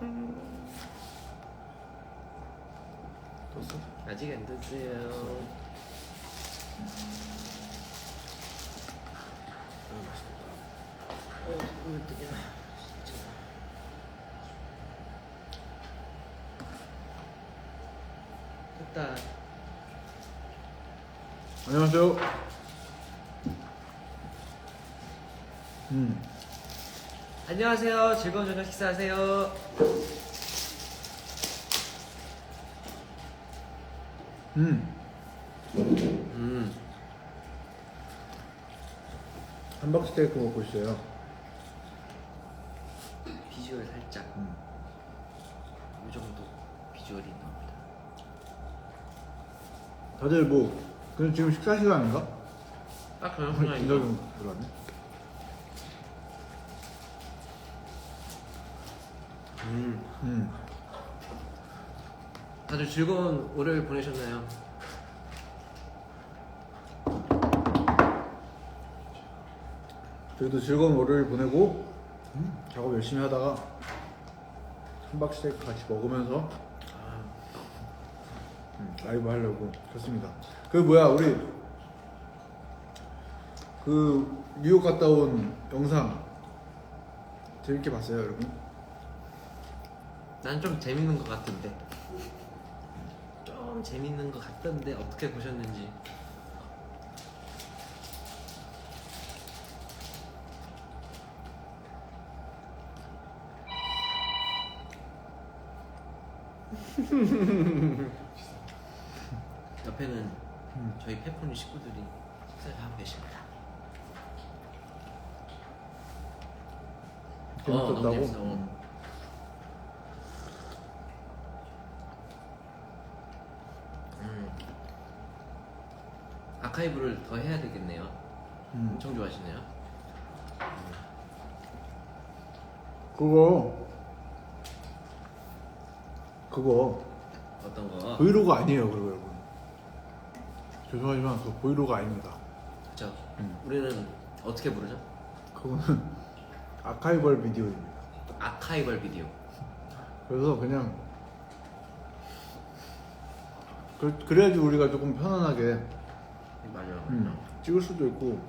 떴어? 아직 안 됐어요. 아 맛있겠다. 어, 어떡해. 진짜. 됐다. 안녕하세요. 음. 안녕하세요. 즐거운 저녁 식사하세요. 음. 음. 함박 스테이크 먹고 있어요. 비주얼 살짝 음. 이 정도 비주얼이 나옵니다. 다들 뭐 그냥 지금 식사 시간인가? 딱 생각이죠. 좀 들어왔네. 음. 음. 다들 즐거운 월요일 보내셨나요? 저희도 즐거운 월요일 보내고 음, 작업 열심히 하다가 함박 스테이크 같이 먹으면서 아, 음, 라이브 하려고 켰습니다. 그 뭐야 우리 그 뉴욕 갔다 온 영상 재밌게 봤어요 여러분? 난 좀 재밌는 것 같은데. 좀 재밌는 것 같던데 어떻게 보셨는지. 옆에는 음. 저희 페퍼니 식구들이 식사를 하고 계십니다. 어, 너무 재밌었다고? 재밌어. 아카이브를 더 해야 되겠네요. 음. 엄청 좋아하시네요. 그거 그거 어떤 거? 브이로그 아니에요 그리고 여러분 죄송하지만 그거 브이로그 아닙니다 그쵸. 음. 우리는 어떻게 부르죠? 그거는 아카이벌 비디오입니다 아카이벌 비디오. 그래서 그냥 그, 그래야지 우리가 조금 편안하게 맞아요. 음, 찍을 수도 있고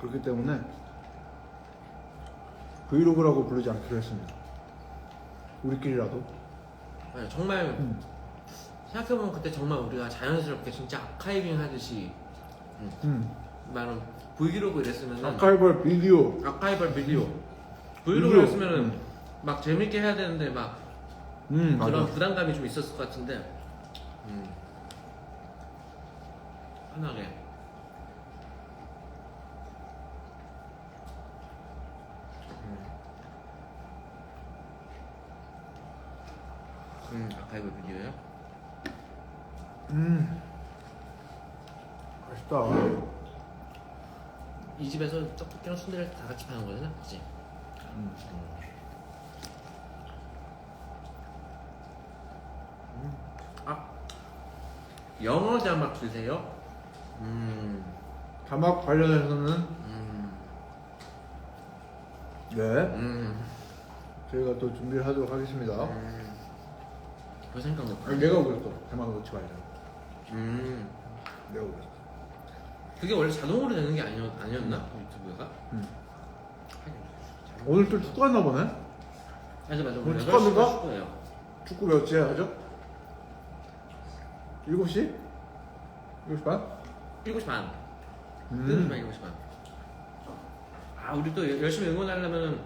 그렇기 때문에 브이로그라고 부르지 않기로 했습니다 우리끼리라도 맞아요. 정말 음. 생각해보면 그때 정말 우리가 자연스럽게 진짜 아카이빙 하듯이 음, 음. 말은 브이로그 이랬으면은 아카이벌 비디오 아카이벌 비디오 비디오. 브이로그 했으면은 음. 막 재밌게 해야 되는데 막 음 그런 맞아 부담감이 좀 있었을 것 같은데 음. 편하게 음, 아카이브 비디오요? 음 맛있다 이 집에서 떡볶이랑 순대를 다 같이 파는 거잖아, 그치? 음. 아, 영어 자막 주세요? 음, 자막 관련해서는 음, 네 음, 저희가 또 준비를 하도록 하겠습니다 음. 그 생각났다. 아니, 내가 그랬어 자막 넣지 말자 음, 내가 그랬어 그게 원래 자동으로 되는 게 아니었, 아니었나? 유튜브가? 음. 오늘 또 축구 하나 보네? 맞아, 맞아. 오늘 축구합니까? 8시 축구예요. 축구 몇 시에 하죠? 7시? 7시 반? 7시 반. 음. 7시 반, 7시 반. 아, 우리 또 열- 열심히 응원하려면은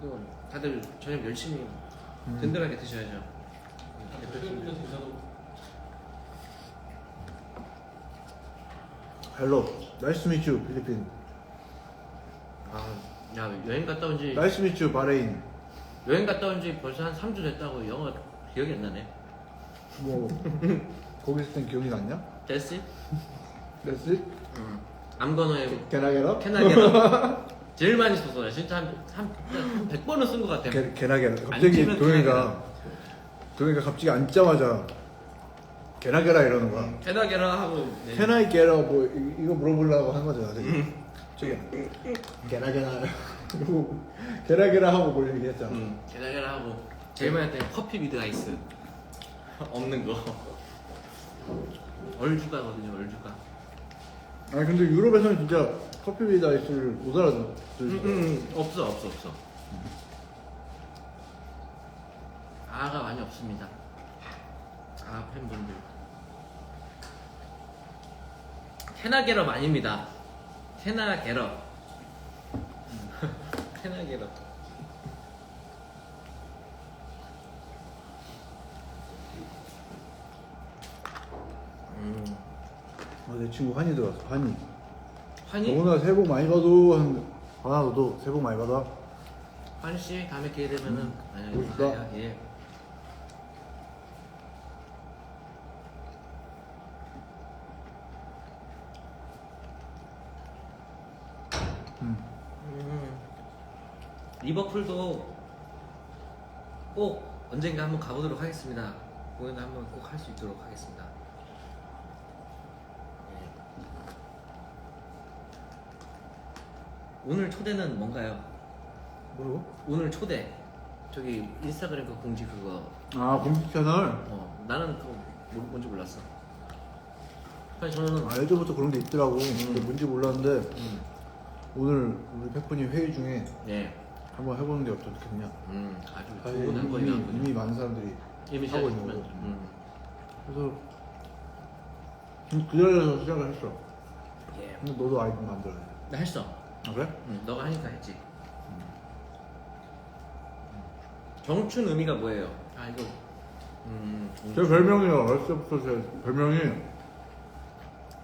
또 다들 저녁 열심히 음. 든든하게 드셔야죠. 헬로 나이스 미츄 필리핀 아, 야, 여행 갔다 온 지, 나이스 미츄 바레인 여행 갔다 온 지 벌써 한 3주 됐다고 영어 기억이 안 나네. 뭐 거기 있을 땐 기억이 났냐? 됐지? 됐지? 응. 암건어에 게나게나? 캐나게라 제일 많이 썼어요. 진짜 한, 한, 한 100번은 쓴 것 같아. 게, 게나게나 갑자기 앉으면 동현이가 동현이가 갑자기 앉자마자 게나게나 이러는 거야 캐나게라 하고. 네. Can I get a 뭐 이- 이거 물어보려고 한 거잖아 저기 저기 게나게나 그리고 게나게나 하고 뭐 얘기했잖아 응, 캐나게라 하고. 제일 많이 했던 게 커피 위드 아이스 없는 거 얼주가거든요 얼주가 아니 근데 유럽에서는 진짜 커피 위드 아이스를 못 알아듣. 음, 음, 음. 없어 없어 없어. 아가 많이 없습니다. 아 팬분들. 테나게럽 아닙니다. 테나게럽 테나게럽 어, 내 친구 환희 들어왔어. 환희. 환희? 정훈아 새해 복 많이 받어. 하는데 하나 너도 새해 복 많이 받아. 환희 씨 다음에 기회 되면은 네, 보고 싶다. 가요. 예. 음. 음, 리버풀도 꼭 언젠가 한번 가보도록 하겠습니다. 공연을 한번 꼭 할 수 있도록 하겠습니다. 오늘 초대는 뭔가요? 뭐라고? 오늘 초대 저기 인스타그램 그 공지 그거 아 공식 채널. 어 나는 그거 뭐- 뭔지 몰랐어. 아니 저는 아 예전부터 그런 게 있더라고. 근데 뭔지 몰랐는데 음, 오늘 우리 페퍼님 회의 중에 예, 한번 해보는 게 어떻겠냐. 음 아주 사실 좋은 이미, 한번이가 이미 많은 사람들이 이미 하고 있는 거고. 음, 그래서 좀그 자리에서 시작을 했어. 예, 근데 너도 아이디 만들어야 돼. 나 했어. 아 그래? 응, 너가 하니까 했지. 정춘 의미가 뭐예요? 아 이거 음, 제 별명이요. 어렸을 때부터 제 별명이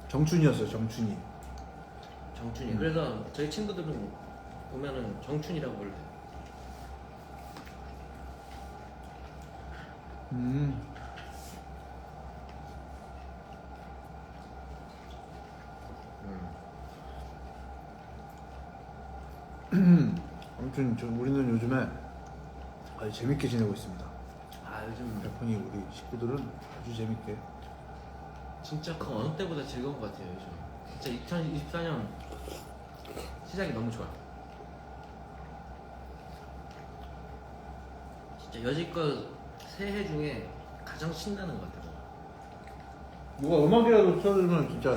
정춘이었어요. 정춘이. 정춘이. 음. 그래서 저희 친구들은 보면은 정춘이라고 불러요. 음. 아무튼 저 우리는 요즘에 아주 재밌게 지내고 있습니다. 아 요즘 백훈이 우리 식구들은 아주 재밌게. 진짜 그 어느 때보다 즐거운 것 같아요 요즘. 진짜 2024년 시작이 너무 좋아. 진짜 여지껏 새해 중에 가장 신나는 것 같아요. 누가 음악이라도 틀어주면 진짜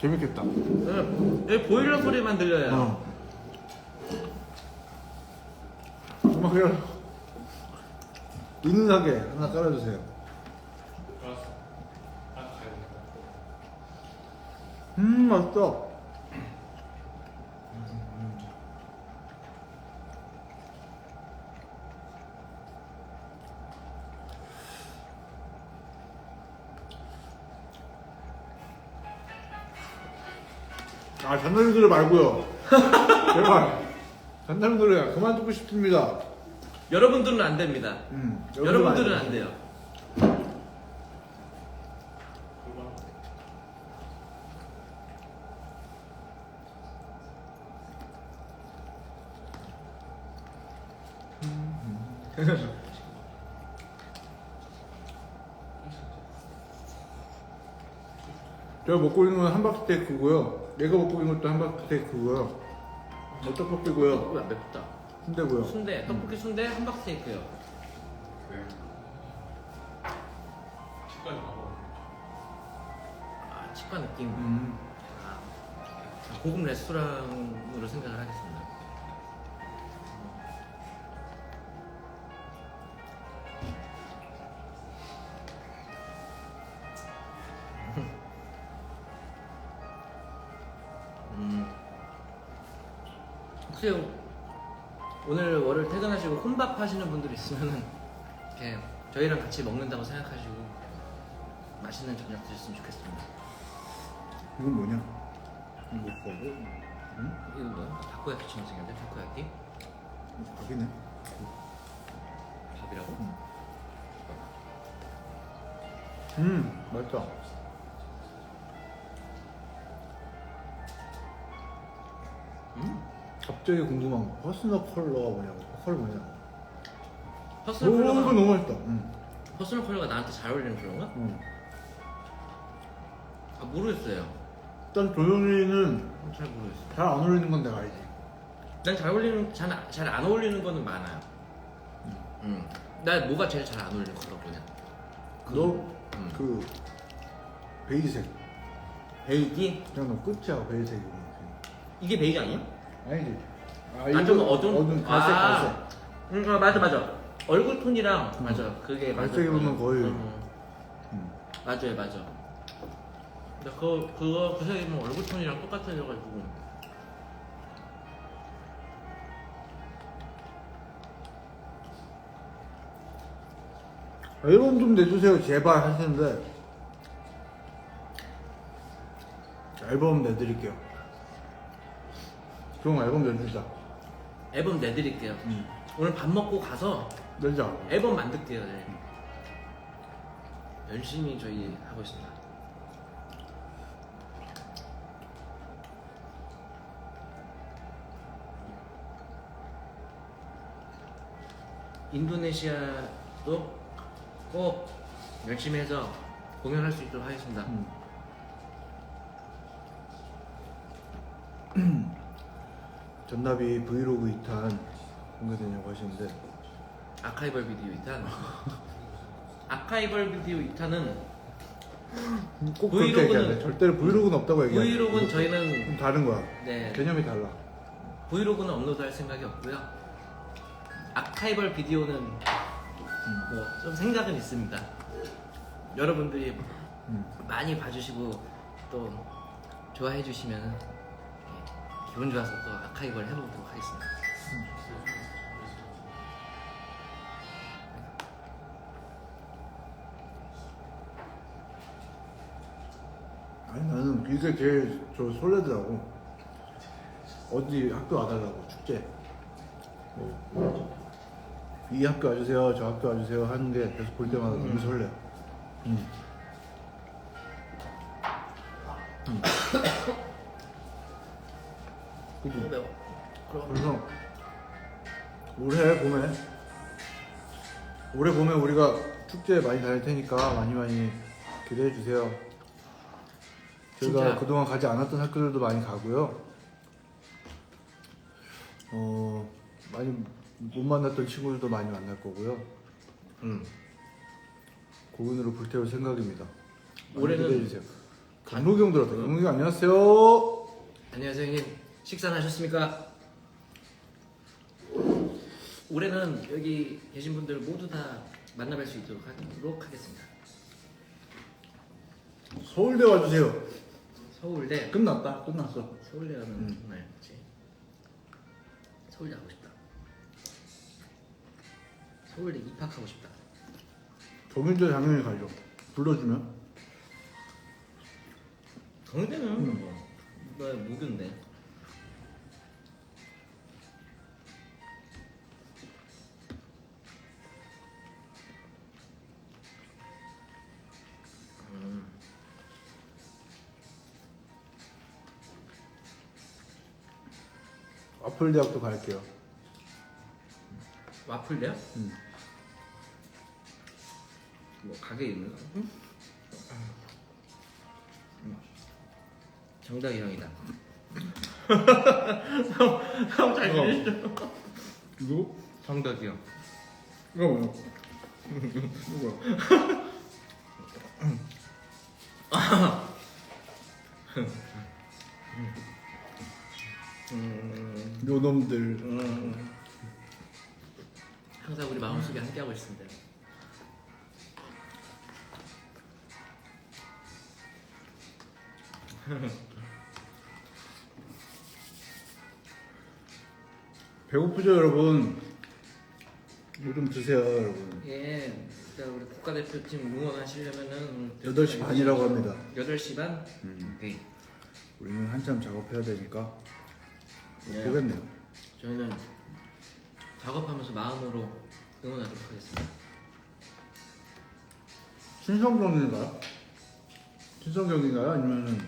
재밌겠다. 여기 네, 보일러 소리만 들려요. 어. 음악이라도 은은하게 하나 깔아주세요. 음 맛있다. 아 잔나비 노래 말고요. 제발 잔나비 노래 그만 듣고 싶습니다. 여러분들은 안 됩니다. 음, 여러분들은 안 돼요. 제가 먹고 있는 건 함박 스테이크고요. 얘가 먹고 있는 것도 함박 스테이크고요. 뭐 떡볶이고요. 어, 맵다. 순대고요. 순대, 떡볶이 순대, 함박 스테이크요. 아, 치과 느낌. 음. 아, 고급 레스토랑으로 생각을 하겠습니다. 퇴근하시고 혼밥 하시는 분들 있으면은 이렇게 저희랑 같이 먹는다고 생각하시고 맛있는 저녁 드셨으면 좋겠습니다. 이건 뭐냐? 이거 뭐고? 음? 이거 뭐야? 타코야키처럼 생겼네 타코야키? 밥이네. 밥이라고? 음, 맛있다. 음? 갑자기 궁금한 거. 퍼스널 컬러가 뭐냐고. 컬 뭐냐고. 퍼스널 너무 컬러가 너무 맛있다. 음. 퍼스널 컬러가 나한테 잘 어울리는 컬러인가? 음. 아 모르겠어요. 일단 조용히는 잘 모르겠어요. 잘 안 어울리는 건 내가 알지. 난 잘 어울리는 잘 안 어울리는 거는 많아요. 음. 나 뭐가 제일 잘 안 어울려 그거 그냥. 음. 너그 베이지색 베이지? 그냥 너 끝이야 베이지색이 이게 베이지 아니야? 아니지 아, 좀 어두운 어두운 갈색 아. 갈색 응, 아, 맞아 맞아. 얼굴 톤이랑 맞아. 그게 맞아. 갈색 입으면 거의- 음, 음. 맞아요, 맞아. 근데 그 그거 그 색이면 얼굴 톤이랑 똑같아져가지고. 앨범 좀 내주세요 제발 하시는데 앨범 내드릴게요 그럼 앨범 내주자 앨범 내드릴게요. 오늘 밥 먹고 가서 내자 앨범 만들게요. 네. 열심히 저희 하고 있습니다. 인도네시아도 꼭 열심히 해서 공연할 수 있도록 하겠습니다. 전나비 브이로그 2탄 공개되냐고 하시는데 아카이벌 비디오 2탄. 아카이벌 비디오 2탄은 꼭 그렇게 브이로그는- 돼 절대로 브이로그는 없다고 얘기해 브이로그는 저희는 좀 다른 거야 네 개념이 달라 브이로그는 업로드할 생각이 없고요. 아카이벌 비디오는 뭐 좀 생각은 있습니다. 여러분들이 음. 많이 봐주시고 또 좋아해 주시면 기분 좋아서 또 아카이벌 해보도록 하겠습니다. 아니 나는 이게 제일 저 설레더라고 어디 학교 와달라고 축제 뭐, 이 학교 와주세요 저 학교 와주세요 하는 게 계속 볼 때마다 너무 설레 음. 음. 매워. 그럼 그래서 올해 봄에 올해 봄에 우리가 축제 많이 다닐 테니까 많이 많이 기대해 주세요. 저희가 진짜. 그동안 가지 않았던 학교들도 많이 가고요. 어 많이 못 만났던 친구들도 많이 만날 거고요. 음. 고은으로 불태울 생각입니다. 많이 올해는 기대해 주세요. 강록이 형 들었다. 강록이 형 안녕하세요. 안녕하세요 형님 식사는 하셨습니까? 올해는 여기 계신 분들 모두 다 만나뵐 수 있도록 하도록 하겠습니다. 서울대 와주세요. 서울대 끝났다. 끝났어. 서울대 가면 음. 정말 그치 서울대 가고 싶다. 서울대 입학하고 싶다. 정윤재 당연히 가죠. 불러주면. 경대는 뭐, 뭐 무근데. 와플 대학도 갈게요. 와플이요? 음. 뭐 가게 있는 거? 음. 정답이 형이다. 형잘 지내시죠? 이거? 정답이 형. 이거 뭐야? 이거 뭐야? 음, 요 놈들. 음. 항상 우리 마음속에 함께하고 있습니다. 배고프죠, 여러분? 뭐좀 드세요, 여러분. 예, 일단 우리 국가대표팀 응원하시려면은 8시 반이라고 합니다. 8시 반? 음. 오케이. 우리는 한참 작업해야 되니까 못 예. 보겠네요. 저희는 작업하면서 마음으로 응원하도록 하겠습니다. 신성 경기인가요? 신성 경기인가요? 아니면은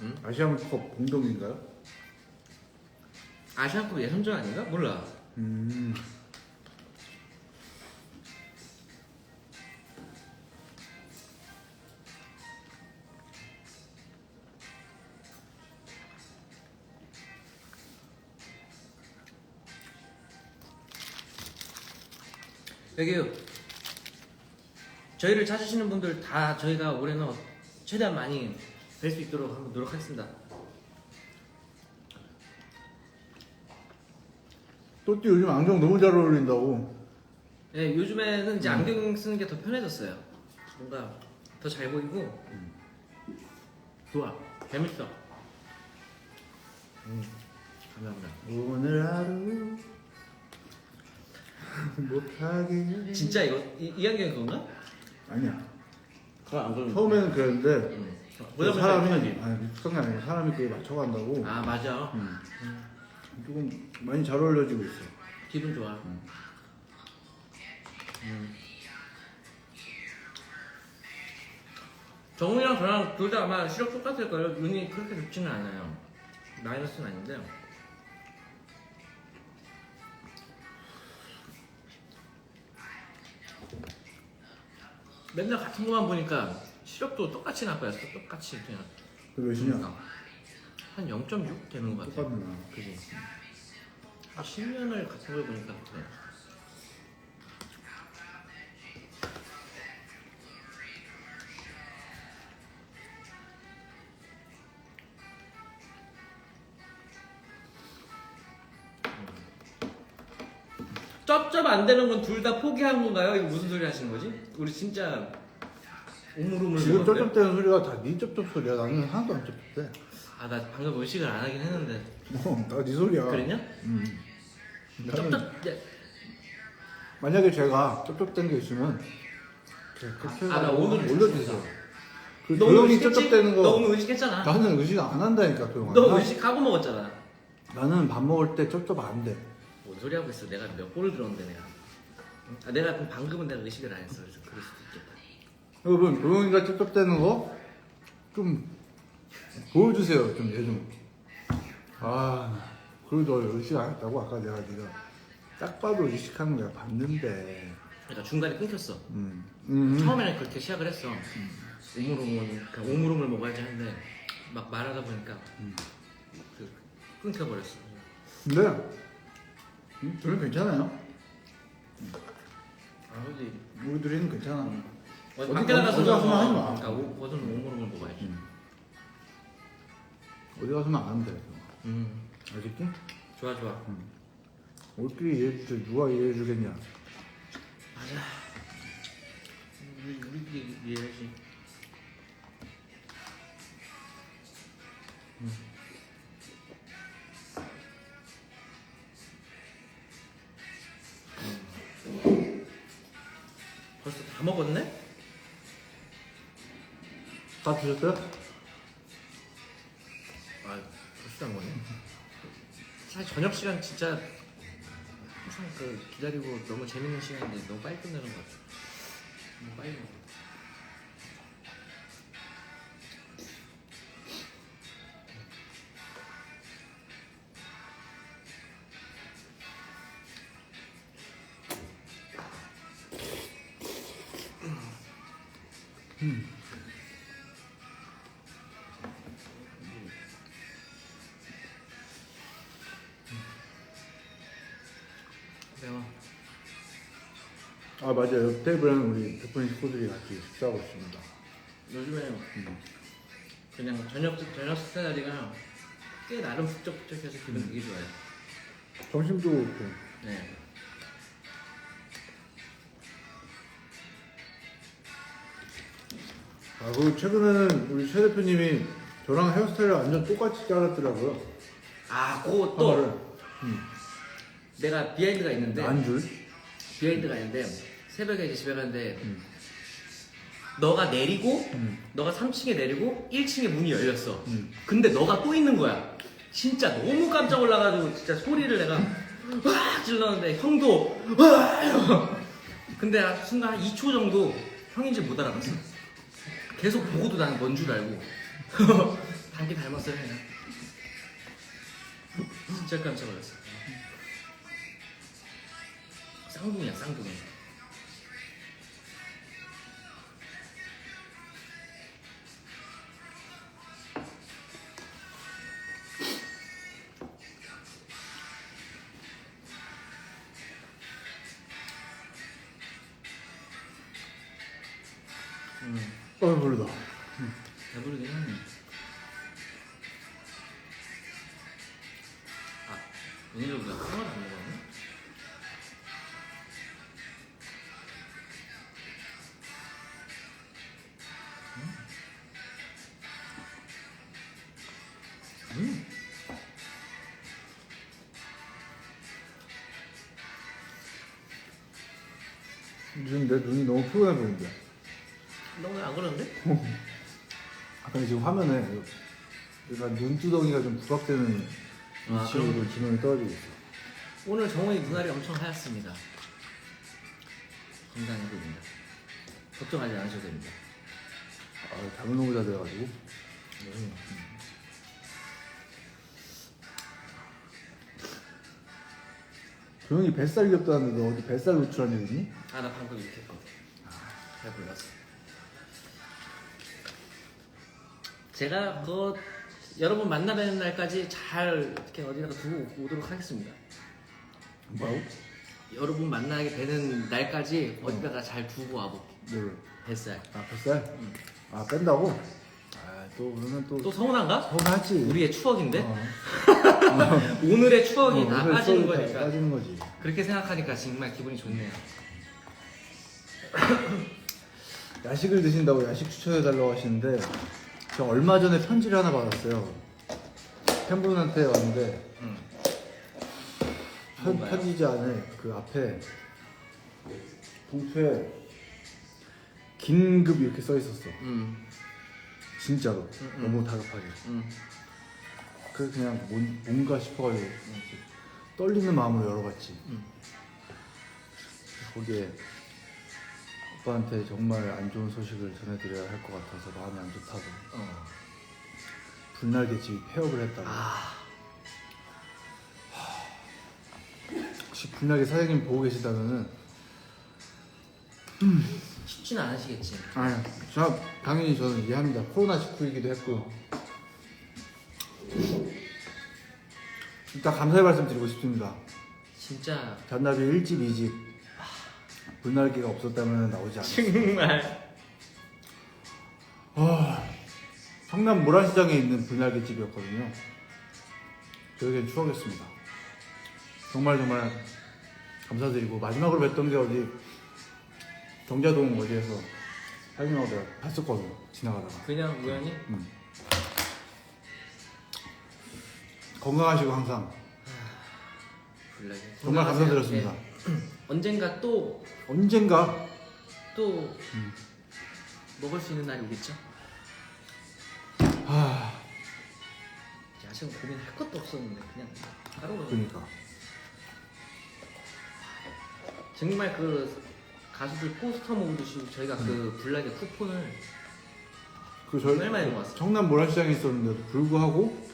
응? 아시안컵 공동인가요? 아시안컵 예선전 아닌가? 몰라. 음. 여기 저희를 찾으시는 분들 다 저희가 올해는 최대한 많이 뵐 수 있도록 한번 노력하겠습니다. 또띠 요즘 안경 너무 잘 어울린다고. 네, 요즘에는 이제 안경 쓰는 게 더 편해졌어요. 뭔가 더 잘 보이고 좋아, 재밌어. 음, 감사합니다. 오늘 하루 못하게. 진짜 이거 이, 이 안경이 그건가? 아니야. 그건 안 그런. 처음에는 그랬는데 음. 그 사람이 아니 게 아니라 사람이 그게 맞춰간다고. 아 맞아. 음. 조금 많이 잘 어울려지고 있어. 기분 좋아. 음. 정우랑 저랑 둘 다 아마 시력 똑같을 거예요. 눈이 그렇게 좋지는 않아요. 마이너스는 아닌데. 맨날 같은 것만 보니까 시력도 똑같이 나빠요. 똑같이 그냥. 그 몇이냐? 한 0.6 되는 것 같아요. 똑같나? 그지. 한 10년을 같은 걸 보니까 그래. 안 되는 건 둘 다 포기한 건가요? 이거 무슨 소리 하시는 거지? 우리 진짜 우물우물 지금 먹었는데? 쩝쩝대는 소리가 다네 쩝쩝 소리야. 나는 하나도 안 쩝쩝대. 아, 나 방금 의식을 안 하긴 했는데. 어, 다네 소리야. 그랬냐? 음. 나는 쩝쩝. 네. 만약에 제가 쩝쩝댄 게 있으면 이렇게 아, 나 오늘 올려주세요. 그너 조용히 의식했지? 쩝쩝대는 너거 오늘 의식했잖아. 나는 의식 안 한다니까 조용아. 너 의식하고 먹었잖아. 나는 밥 먹을 때 쩝쩝 안 돼. 뭔 소리 하고 있어? 내가 몇 번을 들었는데 내가. 응? 아, 내가 그럼 방금은 내가 의식을 안 했어. 그래서 그럴 수도 있겠다. 여러분 조용히가 쩝쩝대는 거 좀 보여주세요 좀얘 좀. 아 그래도 너 의식 안 했다고 아까 내가 네가 딱 봐도 의식하는 거 내가 봤는데. 그러니까 중간에 끊겼어. 음. 음. 처음에는 그렇게 시작을 했어. 오물오물, 그러니까 오물오물 먹어야지 하는데 막 말하다 보니까 음. 그 끊겨버렸어. 근데 음, 저는 괜찮아요. 아, 근데 우리 둘이는 괜찮아. 어, 어디- 밖에 어디- 나가서 가서는 하지 마. 그러니까 오, 거기는 오물오물 먹어야지. 음. 어디 가서는 안 돼. 음, 알겠지? 좋아 좋아. 우리끼리 이해해주지 누가 이해해주겠냐? 맞아. 우리 우리끼리 이해하지. 다 드셨어요? 아, 다 먹네. 사실 저녁 시간 진짜 항상 그 기다리고 너무 재밌는 시간인데 너무 빨리 끝나는 것 같아. 너무 빨리 먹어. 맞아요. 옆 테이블에는 우리 대표님 식구들이 같이 식사하고 있습니다. 요즘에 그냥 저녁 저녁 자리가 꽤 나름 북적북적해서 기분 되게 좋아요. 점심도 그렇고. 네. 아 그리고 최근에는 우리 최 대표님이 저랑 헤어스타일을 완전 똑같이 잘랐더라고요. 아, 그거 또 하나를. 내가 비하인드가 있는데 안 줄. 비하인드가 있는데 새벽에 이제 집에 가는데 음. 너가 내리고 음. 너가 3층에 내리고 1층에 문이 열렸어. 음. 근데 너가 또 있는 거야. 진짜 너무 깜짝 올라가지고 진짜 소리를 내가 와 질렀는데 형도 와. 근데 한 순간 한 2초 정도 형인지 못 알아봤어. 계속 보고도 나는 뭔 줄 알고 단기 닮았어요 그냥. 진짜 깜짝 놀랐어. 쌍둥이야 쌍둥이. 음. 어 모르다. 배부르긴 하네. 아, 오늘은 우리가 콩을 안 먹었 약간 눈두덩이가 좀 부각되는 아, 위치로 지명이 떨어지고 있어. 오늘 정원이 눈알이 엄청 하얗습니다. 건강해 보입니다. 걱정하지 않으셔도 됩니다. 아, 담을 너무 잘 돼가지고. 조용히 뱃살 겹다는데 너 어디 뱃살 노출한 적 있니? 아, 나 방금 이렇게 했거든. 잘 몰랐어. 제가 그거 여러분 만나는 날까지 잘 이렇게 어디다가 두고 오도록 하겠습니다. 뭐라고? 여러분 만나게 되는 날까지 어디다가 잘 두고 와볼게. 뭘? 뱃살. 아 뱃살? 응. 아 뺀다고? 아또 그러면 또 또 서운한가? 서운하지. 우리의 추억인데? 어. 오늘의 추억이 어, 다 오늘 빠지는 추억이 다 거니까. 빠지는 거지. 그렇게 생각하니까 정말 기분이 좋네요. 야식을 드신다고 야식 추천해 달라고 하시는데 제가 얼마 전에 편지를 하나 받았어요. 팬분한테 왔는데. 편, 뭔가요? 편지지 안에 그 앞에 봉투에 긴급 이렇게 써 있었어. 응. 진짜로 음, 음. 너무 다급하게. 응. 그래서 그냥 뭔, 뭔가 싶어가지고 이렇게 떨리는 마음으로 열어봤지. 응. 거기에 오빠한테 정말 안 좋은 소식을 전해드려야 할 것 같아서 마음이 안 좋다고 어. 불날개 집이 폐업을 했다고. 아. 혹시 불날개 사장님 보고 계시다면은 쉽지는 않으시겠지. 아, 저 당연히 저는 이해합니다. 코로나 19이기도 했고 일단 감사의 말씀 드리고 싶습니다. 진짜 잔나비 1집, 2집 불날개가 없었다면 나오지 않았어요. 정말 아, 성남 모란시장에 있는 불날개 집이었거든요. 저에겐 추억이었습니다. 정말 정말 감사드리고 마지막으로 뵀던 게 어디 경자동 어디에서 사장님하고 내가 봤었거든요. 지나가다가. 그냥 우연히 음. 건강하시고 항상 불나게. 정말 감사드렸습니다. 네. 언젠가 또또 언젠가 음. 먹을 수 있는 날이 오겠죠? 아 야식은 고민할 것도 없었는데 그냥 바로 그러니까 정말 그 가수들 포스터 모으듯이 저희가 그 불나게 쿠폰을 그 저희 정말 많이 모았어요. 청남 모란시장에 있었는데도 불구하고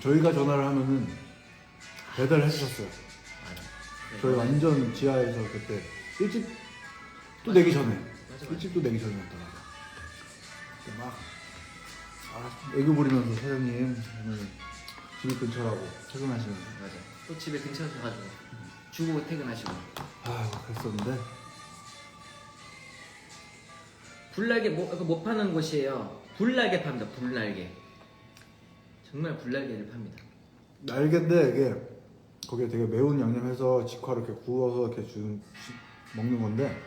저희가 전화를 하면은 배달을 해주셨어요. 저희 완전 지하에서 그때 일찍 또 내기 전에 맞아, 맞아. 일찍 또 내기 전이었더라고요. 그때 막 아, 애교 부리면서 사장님 저는 집 근처라고 퇴근하시는 맞아. 또 집에 근처에 가가지고 주고 퇴근하시고 아 그랬었는데 불날개 뭐, 그못 파는 곳이에요. 불날개 팝니다. 불날개. 정말 불날개를 팝니다. 날개인데 이게 거기에 되게 매운 양념해서 직화로 이렇게 구워서 이렇게 주 먹는 건데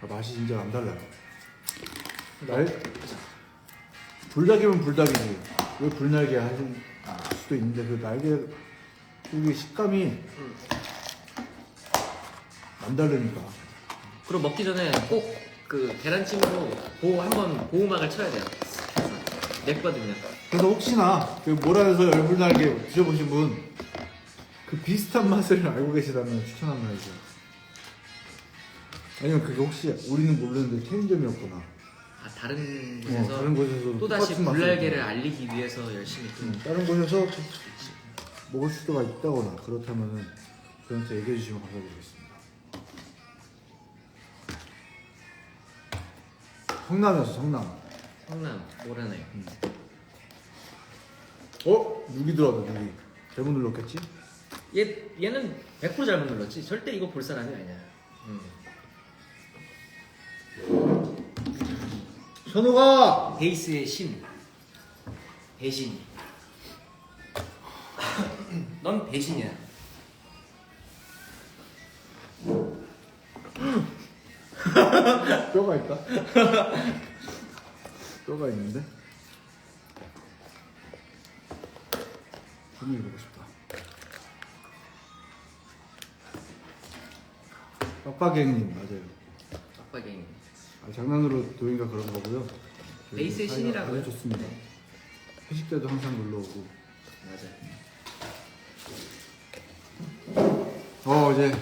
아, 맛이 진짜 안 달라요. 날 불닭이면 불닭이지 왜 불날개 하실 수도 있는데 그 날개 이게 식감이 음. 남다르니까 그리고 먹기 전에 꼭 그 계란찜으로 보호 한번 보호막을 쳐야 돼요. 맵거든요. 그래서 혹시나 그 모란에서 열불 날개 드셔보신 분 그 비슷한 맛을 알고 계시다면 추천 한번 해주세요. 아니면 그게 혹시 우리는 모르는데 체인점이었구나. 아 다른 어, 곳에서 다른 곳에서 또 다시 똑같은 맛을 불날개를 알리기 위해서 열심히 또 음, 다른 곳에서 먹을 수가 있다거나 그렇다면은 저한테 얘기해 주시면 감사드리겠습니다. 성남이었어 성남. 성남 모라네. 어? 6이 들어왔다 6이. 잘못 눌렀겠지? 얘 얘는 100% 잘못 눌렀지. 절대 이거 볼 사람이 아니야. 음. 현우가 베이스의 신. 배신. 넌 배신이야. 뼈가 있다. 뼈가 있는데. 분명히 보고 싶다. 빡빡이님 맞아요. 빡빡이. 아, 장난으로 도인가 그런 거고요. 베이스의 신이라고요? 좋습니다. 회식 때도 항상 놀러 오고. 맞아. 어 이제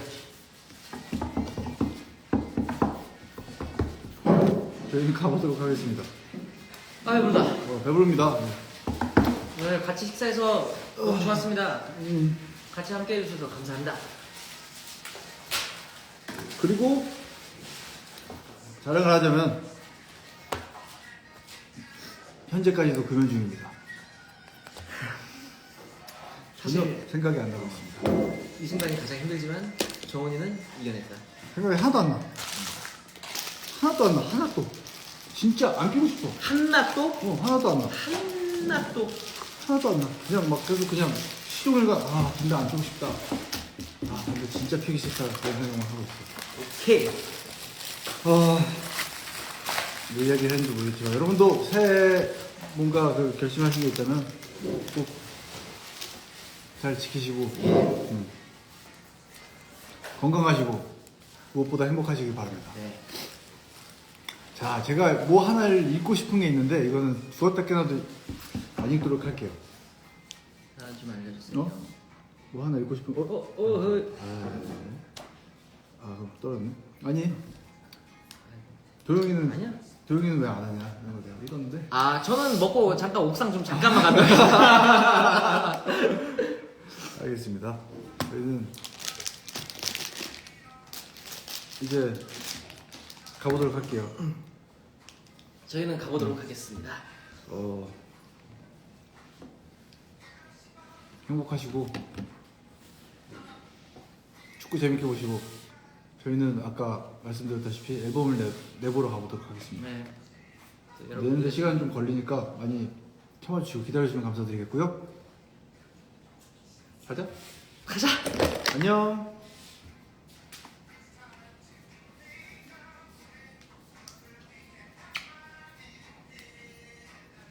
저희는 가보도록 하겠습니다. 아 배부르다. 어, 배부릅니다. 오늘 같이 식사해서 너무 좋았습니다. 같이 함께 해주셔서 감사합니다. 그리고 자랑을 하자면 현재까지도 금연 중입니다. 전혀 사실 생각이 안 나고 있습니다. 이 순간이 가장 힘들지만 정원이는 이겨냈다. 생각이 하나도 안 나. 하나도 안 나. 하나도. 진짜 안 피고 싶어. 한낮도 어, 하나도 안 나. 한낮도 하나도 안 나. 그냥 막 계속 그냥 시종일 가. 아, 근데 안 피고 싶다. 아, 근데 진짜 피기 싫다. 그런 생각만 하고 있어. 오케이. 아, 뭐 이야기를 했는지 모르겠지만 여러분도 새해 뭔가 그 결심하신 게 있다면 꼭 잘 지키시고 음, 건강하시고 무엇보다 행복하시길 바랍니다. 네. 자, 제가 뭐 하나를 읽고 싶은 게 있는데 이거는 두었다 깨나도 안 읽도록 할게요. 하나 좀 알려주세요. 어? 뭐 하나 읽고 싶은 거? 어, 어? 어, 어, 아, 아 그럼 떨었네. 아니, 도영이는 아니야. 도영이는 왜 안 하냐? 이런 거 내가 읽었는데. 아, 저는 먹고 잠깐 옥상 좀 잠깐만 갔다. 알겠습니다. 저희는 이제 가보도록 할게요. 저희는 가보도록 하겠습니다. 어, 행복하시고 축구 재밌게 보시고 저희는 아까 말씀드렸다시피 앨범을 내, 내보러 가보도록 하겠습니다. 네. 자, 내는데 시간 좀 걸리니까 많이 참아주시고 기다려주시면 감사드리겠고요. 가자. 가자. 안녕.